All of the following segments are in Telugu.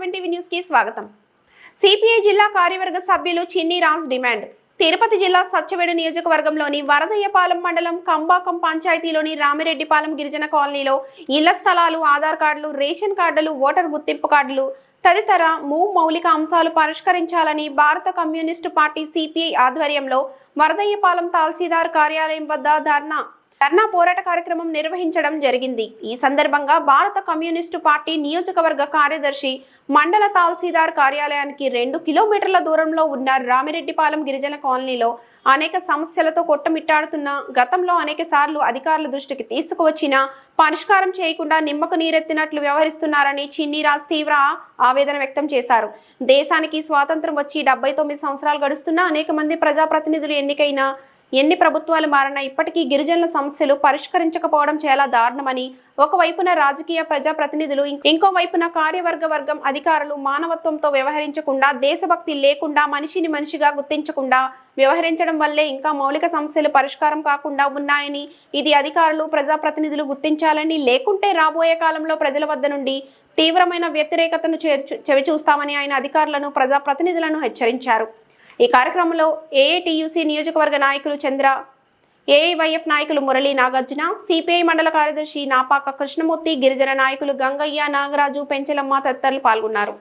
సెవెన్ టీవీ స్వాగతం. సిపిఐ జిల్లా కార్యవర్గ సభ్యులు చిన్ని రాజ్ డిమాండ్. తిరుపతి జిల్లా సత్యవేడు నియోజకవర్గంలోని వరదయ్యపాలెం మండలం కంబాకం పంచాయతీలోని రామిరెడ్డిపాలెం గిరిజన కాలనీలో ఇళ్ళ స్థలాలు ఆధార్ కార్డులు రేషన్ కార్డులు ఓటర్ గుర్తింపు కార్డులు తదితర మూ మౌలిక అంశాలు పరిష్కరించాలని భారత కమ్యూనిస్టు పార్టీ సిపిఐ ఆధ్వర్యంలో వరదయ్యపాలెం తహసీల్దార్ కార్యాలయం వద్ద ధర్నా ధర్నా పోరాట కార్యక్రమం నిర్వహించడం జరిగింది. ఈ సందర్భంగా భారత కమ్యూనిస్టు పార్టీ నియోజకవర్గ కార్యదర్శి మండల తహసీల్దార్ కార్యాలయానికి రెండు కిలోమీటర్ల దూరంలో ఉన్న రామిరెడ్డిపాలెం గిరిజన కాలనీలో అనేక సమస్యలతో కొట్టమిట్టాడుతున్న గతంలో అనేక సార్లు అధికారుల దృష్టికి తీసుకువచ్చిన పరిష్కారం చేయకుండా నిమ్మకు నీరెత్తినట్లు వ్యవహరిస్తున్నారని చిన్నీరాజ్ తీవ్ర ఆవేదన వ్యక్తం చేశారు. దేశానికి స్వాతంత్రం వచ్చి డెబ్బై తొమ్మిది సంవత్సరాలు గడుస్తున్నా అనేక మంది ప్రజాప్రతినిధులు ఎన్నికైన ఎన్ని ప్రభుత్వాలు మారినా ఇప్పటికీ గిరిజనుల సమస్యలు పరిష్కరించకపోవడం చాలా దారుణమని ఒకవైపున రాజకీయ ప్రజాప్రతినిధులు ఇంకోవైపున ఇంకో వైపున కార్యవర్గ వర్గం అధికారులు మానవత్వంతో వ్యవహరించకుండా దేశభక్తి లేకుండా మనిషిని మనిషిగా గుర్తించకుండా వ్యవహరించడం వల్లే ఇంకా మౌలిక సమస్యలు పరిష్కారం కాకుండా ఉన్నాయని ఇది అధికారులు ప్రజాప్రతినిధులు గుర్తించాలని లేకుంటే రాబోయే కాలంలో ప్రజల వద్ద నుండి తీవ్రమైన వ్యతిరేకతను చే- చవిచూస్తామని ఆయన అధికారులను ప్రజాప్రతినిధులను హెచ్చరించారు. ఈ కార్యక్రమంలో ఏఐటియుసి నియోజకవర్గ నాయకులు చంద్ర ఏఐవైఎఫ్ నాయకులు మురళీ నాగార్జున సిపిఐ మండల కార్యదర్శి నాపాక కృష్ణమూర్తి గిరిజన నాయకులు గంగయ్య నాగరాజు పెంచలమ్మ తదితరులు పాల్గొన్నారు.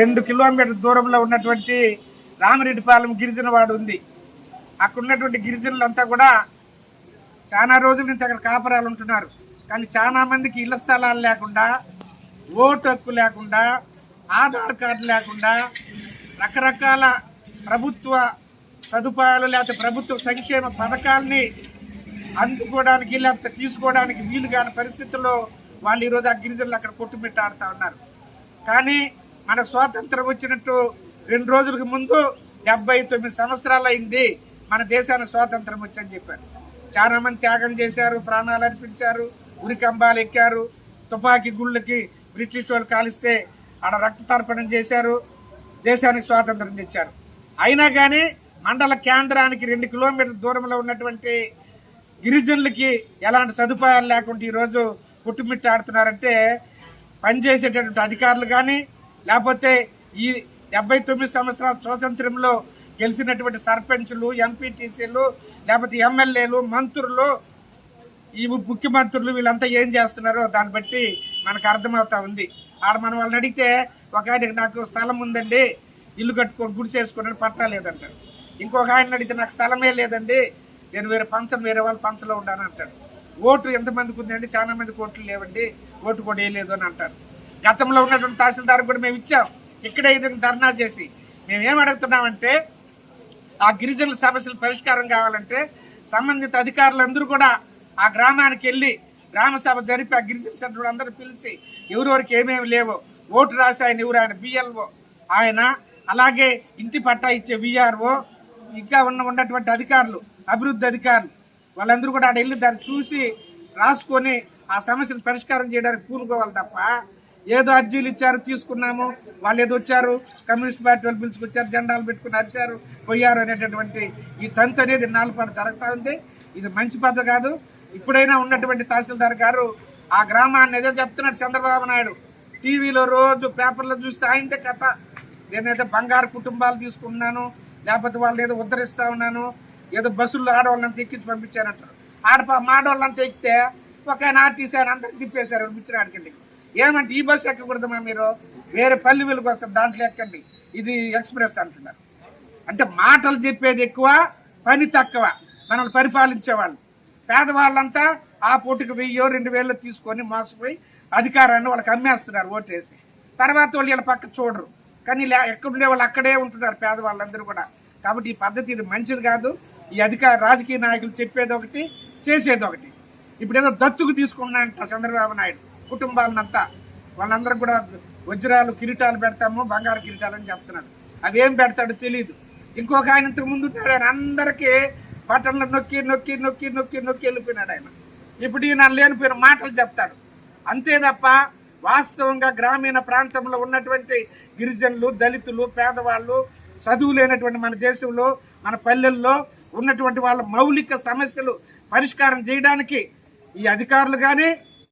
రెండు కిలోమీటర్ దూరంలో ఉన్నటువంటి రామిరెడ్డిపాలెం గిరిజన వాడు ఉంది. అక్కడ ఉన్నటువంటి గిరిజనులంతా కూడా చాలా రోజుల నుంచి అక్కడ కాపరాలు ఉంటున్నారు. కానీ చాలా మందికి ఇళ్ళ స్థలాలు లేకుండా ఓటు హక్కు లేకుండా ఆధార్ కార్డు లేకుండా రకరకాల ప్రభుత్వ సదుపాయాలు లేకపోతే ప్రభుత్వ సంక్షేమ పథకాల్ని అందుకోవడానికి లేకపోతే తీసుకోవడానికి వీలు కాని పరిస్థితుల్లో వాళ్ళు ఈరోజు ఆ గిరిజనులు అక్కడ కొట్టుమిట్టాడుతూ ఉన్నారు. కానీ మన స్వాతంత్రం వచ్చినట్టు రెండు రోజులకు ముందు డెబ్బై తొమ్మిది సంవత్సరాలు అయింది మన దేశానికి స్వాతంత్రం వచ్చని చెప్పారు. చాలామంది త్యాగం చేశారు ప్రాణాలు అర్పించారు ఉరికంబాలు ఎక్కారు తుపాకీ గుళ్ళకి బ్రిటిష్ వాళ్ళు కాలిస్తే ఆడ రక్త తర్పణం చేశారు దేశానికి స్వాతంత్రం తెచ్చారు. అయినా కానీ మండల కేంద్రానికి రెండు కిలోమీటర్ల దూరంలో ఉన్నటువంటి గిరిజనులకి ఎలాంటి సదుపాయాలు లేకుండా ఈరోజు పుట్టుమిట్టాడుతున్నారంటే పనిచేసేటటువంటి అధికారులు కానీ లేకపోతే ఈ డెబ్బై తొమ్మిది సంవత్సరాల స్వాతంత్రంలో గెలిచినటువంటి సర్పంచులు ఎంపీటీసీలు లేకపోతే ఎమ్మెల్యేలు మంత్రులు ఈ ముఖ్యమంత్రులు వీళ్ళంతా ఏం చేస్తున్నారో దాన్ని బట్టి మనకు అర్థమవుతా ఉంది. ఆడ మనం వాళ్ళని అడిగితే ఒక ఆయనకి నాకు స్థలం ఉందండి ఇల్లు కట్టుకొని గుడి చేసుకుని పట్టా లేదంటాడు. ఇంకొక ఆయన అడిగితే నాకు స్థలమే లేదండి నేను వేరే పంచం వేరే వాళ్ళ పంచలో ఉన్నాను అంటాడు. ఓటు ఎంతమందికి ఉందండి? చాలా మందికి ఓట్లు లేవండి ఓటు కూడా వేయలేదు అని అంటారు గతంలో ఉన్నటువంటి తహసీల్దార్ కూడా మేము ఇచ్చాం. ఇక్కడే ఇది ధర్నా చేసి. మేమేం అడుగుతున్నామంటే ఆ గిరిజనుల సమస్యలు పరిష్కారం కావాలంటే సంబంధిత అధికారులందరూ కూడా ఆ గ్రామానికి వెళ్ళి గ్రామ సభ జరిపి ఆ గిరిజన సెంటర్ అందరూ పిలిచి ఎవరెవరికి ఏమేమి లేవో ఓటు రాసి ఆయన ఎవరు? ఆయన బిఎల్ఓ ఆయన అలాగే ఇంటి పట్టా ఇచ్చే విఆర్ఓ ఇంకా ఉన్న ఉన్నటువంటి అధికారులు అభివృద్ధి అధికారులు వాళ్ళందరూ కూడా ఆడ వెళ్ళి దాన్ని చూసి రాసుకొని ఆ సమస్యను పరిష్కారం చేయడానికి కూలుకోవాలి తప్ప ఏదో అర్జీలు ఇచ్చారు తీసుకున్నాము వాళ్ళు ఏదో వచ్చారు కమ్యూనిస్ట్ పార్టీ వాళ్ళు పిలుచుకొచ్చారు జెండాలు పెట్టుకుని అరిచారు పోయారు అనేటటువంటి ఈ తంతు అనేది నాలుగు జరుగుతూ ఉంది. ఇది మంచి పద్ధతి కాదు. ఇప్పుడైనా ఉన్నటువంటి తహసీల్దార్ గారు ఆ గ్రామాన్ని ఏదో చెప్తున్నాడు చంద్రబాబు నాయుడు. టీవీలో రోజు పేపర్లో చూస్తే ఆయనదే కథ. నేనైతే బంగారు కుటుంబాలు తీసుకున్నాను లేకపోతే వాళ్ళు ఏదో ఉద్ధరిస్తూ ఉన్నాను ఏదో బస్సుల్లో ఆడవాళ్ళంతా ఎక్కించి పంపించారంటారు ఆడ మాడవాళ్ళంతా ఎక్కితే ఒక ఆయన ఆర్టీసీ ఆయన అంతా తిప్పేశారు మిచ్చిన ఆడకండి ఏమంటే ఈ బస్సు ఎక్కకూడదమ్మా మీరు? వేరే పల్లె వెలుగు వస్తారు దాంట్లో ఎక్కండి. ఇది ఎక్స్ప్రెస్ అంటున్నారు. అంటే మాటలు చెప్పేది ఎక్కువ పని తక్కువ. మనల్ని పరిపాలించే వాళ్ళు పేదవాళ్ళంతా ఆ పూటకి వెయ్యో రెండు వేలు తీసుకొని మోసపోయి అధికారాన్ని వాళ్ళకి అమ్మేస్తున్నారు ఓటేసి. తర్వాత వాళ్ళు వీళ్ళ పక్క చూడరు. కానీ లే- ఎక్కడుండే వాళ్ళు అక్కడే ఉంటున్నారు పేదవాళ్ళందరూ కూడా. కాబట్టి ఈ పద్ధతి ఇది మంచిది కాదు. ఈ అధికార రాజకీయ నాయకులు చెప్పేది ఒకటి చేసేది ఒకటి. ఇప్పుడు ఏదో దత్తుకు తీసుకున్నాడంట చంద్రబాబు నాయుడు. కుటుంబాలనంతా వాళ్ళందరూ కూడా వజ్రాలు కిరీటాలు పెడతాము బంగారు కిరీటాలు అని చెప్తున్నాడు అవి ఏం పెడతాడో తెలియదు ఇంకొక ఆయన ఇంతకు ముందు ఉంటాడు ఆయన. అందరికీ బటన్లు నొక్కి నొక్కి నొక్కి నొక్కి నొక్కి వెళ్ళిపోయినాడు ఆయన. ఇప్పుడు ఈయన లేనిపోయిన మాటలు చెప్తాడు. అంతే తప్ప వాస్తవంగా గ్రామీణ ప్రాంతంలో ఉన్నటువంటి గిరిజనులు దళితులు పేదవాళ్ళు చదువు లేనటువంటి మన దేశంలో మన పల్లెల్లో ఉన్నటువంటి వాళ్ళ మౌలిక సమస్యలు పరిష్కారం చేయడానికి ఈ అధికారులు కానీ